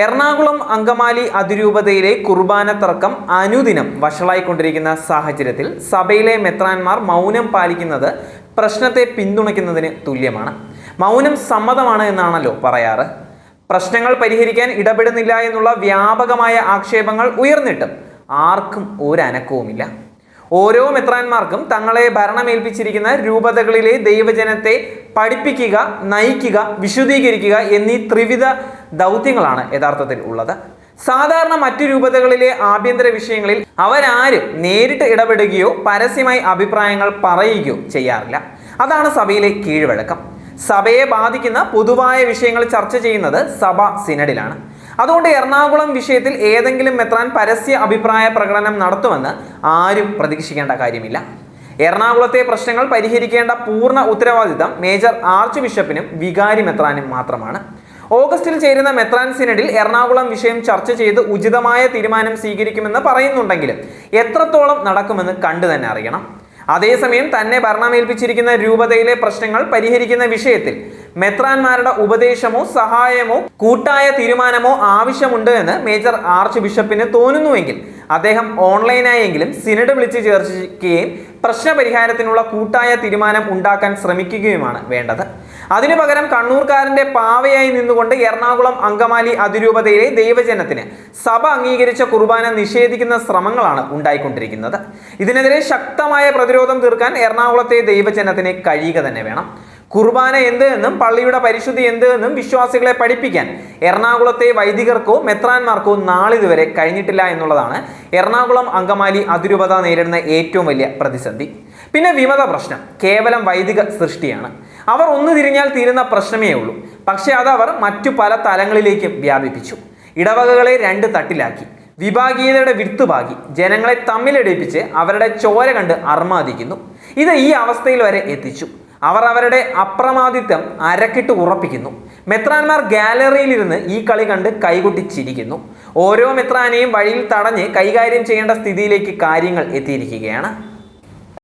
എറണാകുളം അങ്കമാലി അതിരൂപതയിലെ കുർബാന തർക്കം അനുദിനം വഷളായിക്കൊണ്ടിരിക്കുന്ന സാഹചര്യത്തിൽ സഭയിലെ മെത്രാന്മാർ മൗനം പാലിക്കുന്നത് പ്രശ്നത്തെ പിന്തുണയ്ക്കുന്നതിന് തുല്യമാണ്. മൗനം സമ്മതമാണ് എന്നാണല്ലോ പറയാറ്. പ്രശ്നങ്ങൾ പരിഹരിക്കാൻ ഇടപെടുന്നില്ല എന്നുള്ള വ്യാപകമായ ആക്ഷേപങ്ങൾ ഉയർന്നിട്ടും ആർക്കും ഒരനക്കവുമില്ല. ഓരോ മെത്രാന്മാർക്കും തങ്ങളെ ഭരണമേൽപ്പിച്ചിരിക്കുന്ന രൂപതകളിലെ ദൈവജനത്തെ പഠിപ്പിക്കുക നയിക്കുക വിശുദ്ധീകരിക്കുക എന്നീ ത്രിവിധ ദൗത്യങ്ങളാണ് യഥാർത്ഥത്തിൽ ഉള്ളത്. സാധാരണ മറ്റു രൂപതകളിലെ ആഭ്യന്തര വിഷയങ്ങളിൽ അവരാരും നേരിട്ട് ഇടപെടുകയോ പരസ്യമായി അഭിപ്രായങ്ങൾ പറയുകയോ ചെയ്യാറില്ല. അതാണ് സഭയിലെ കീഴ്വഴക്കം. സഭയെ ബാധിക്കുന്ന പൊതുവായ വിഷയങ്ങൾ ചർച്ച ചെയ്യുന്നത് സഭ സിനഡിലാണ്. അതുകൊണ്ട് എറണാകുളം വിഷയത്തിൽ ഏതെങ്കിലും മെത്രാൻ പരസ്യ അഭിപ്രായ പ്രകടനം നടത്തുമെന്ന് ആരും പ്രതീക്ഷിക്കേണ്ട കാര്യമില്ല. എറണാകുളത്തെ പ്രശ്നങ്ങൾ പരിഹരിക്കേണ്ട പൂർണ ഉത്തരവാദിത്തം മേജർ ആർച്ച് ബിഷപ്പിനും വികാരി മെത്രാനും മാത്രമാണ്. ഓഗസ്റ്റിൽ ചേരുന്ന മെത്രാൻ സിനഡിൽ എറണാകുളം വിഷയം ചർച്ച ചെയ്ത് ഉചിതമായ തീരുമാനം സ്വീകരിക്കുമെന്ന് പറയുന്നുണ്ടെങ്കിലും എത്രത്തോളം നടക്കുമെന്ന് കണ്ടു തന്നെ അറിയണം. അതേസമയം തന്നെ ഭരണമേൽപ്പിച്ചിരിക്കുന്ന രൂപതയിലെ പ്രശ്നങ്ങൾ പരിഹരിക്കുന്ന വിഷയത്തിൽ മെത്രാന്മാരുടെ ഉപദേശമോ സഹായമോ കൂട്ടായ തീരുമാനമോ ആവശ്യമുണ്ട് എന്ന് മേജർ ആർച്ച് ബിഷപ്പിന് തോന്നുന്നുവെങ്കിൽ അദ്ദേഹം ഓൺലൈനായെങ്കിലും സിനഡ് വിളിച്ച് ചർച്ചിക്കുകയും പ്രശ്നപരിഹാരത്തിനുള്ള കൂട്ടായ തീരുമാനം ഉണ്ടാക്കാൻ ശ്രമിക്കുകയുമാണ് വേണ്ടത്. അതിനു പകരം കണ്ണൂർക്കാരന്റെ പാവയായി നിന്നുകൊണ്ട് എറണാകുളം അങ്കമാലി അതിരൂപതയിലെ ദൈവജനത്തിന് സഭ അംഗീകരിച്ച കുർബാന നിഷേധിക്കുന്ന ശ്രമങ്ങളാണ് ഉണ്ടായിക്കൊണ്ടിരിക്കുന്നത്. ഇതിനെതിരെ ശക്തമായ പ്രതിരോധം തീർക്കാൻ എറണാകുളത്തെ ദൈവജനത്തിന് കഴിയുക തന്നെ വേണം. കുർബാന എന്ത് എന്നും പള്ളിയുടെ പരിശുദ്ധി എന്ത് എന്നും വിശ്വാസികളെ പഠിപ്പിക്കാൻ എറണാകുളത്തെ വൈദികർക്കോ മെത്രാന്മാർക്കോ നാളിതുവരെ കഴിഞ്ഞിട്ടില്ല എന്നുള്ളതാണ് എറണാകുളം അങ്കമാലി അതിരൂപത നേരിടുന്ന ഏറ്റവും വലിയ പ്രതിസന്ധി. പിന്നെ വിമത പ്രശ്നം കേവലം വൈദിക സൃഷ്ടിയാണ്. അവർ ഒന്ന് തിരിഞ്ഞാൽ തീരുന്ന പ്രശ്നമേ ഉള്ളൂ. പക്ഷേ അത് അവർ മറ്റു പല തലങ്ങളിലേക്കും വ്യാപിപ്പിച്ചു. ഇടവകകളെ രണ്ട് തട്ടിലാക്കി. വിഭാഗീയതയുടെ വിത്തുപാകി ജനങ്ങളെ തമ്മിലടിപ്പിച്ച് അവരുടെ ചോര കണ്ട് അർമാദിക്കുന്നു. ഇത് ഈ അവസ്ഥയിൽ വരെ എത്തിച്ചു. അവർ അവരുടെ അപ്രമാദിത്വം അരക്കിട്ട് ഉറപ്പിക്കുന്നു. മെത്രാന്മാർ ഗാലറിയിലിരുന്ന് ഈ കളി കണ്ട് കൈകൊട്ടി ചിരിക്കുന്നു. ഓരോ മെത്രാനെയും വഴിയിൽ തടഞ്ഞ് കൈകാര്യം ചെയ്യേണ്ട സ്ഥിതിയിലേക്ക് കാര്യങ്ങൾ എത്തിയിരിക്കുകയാണ്.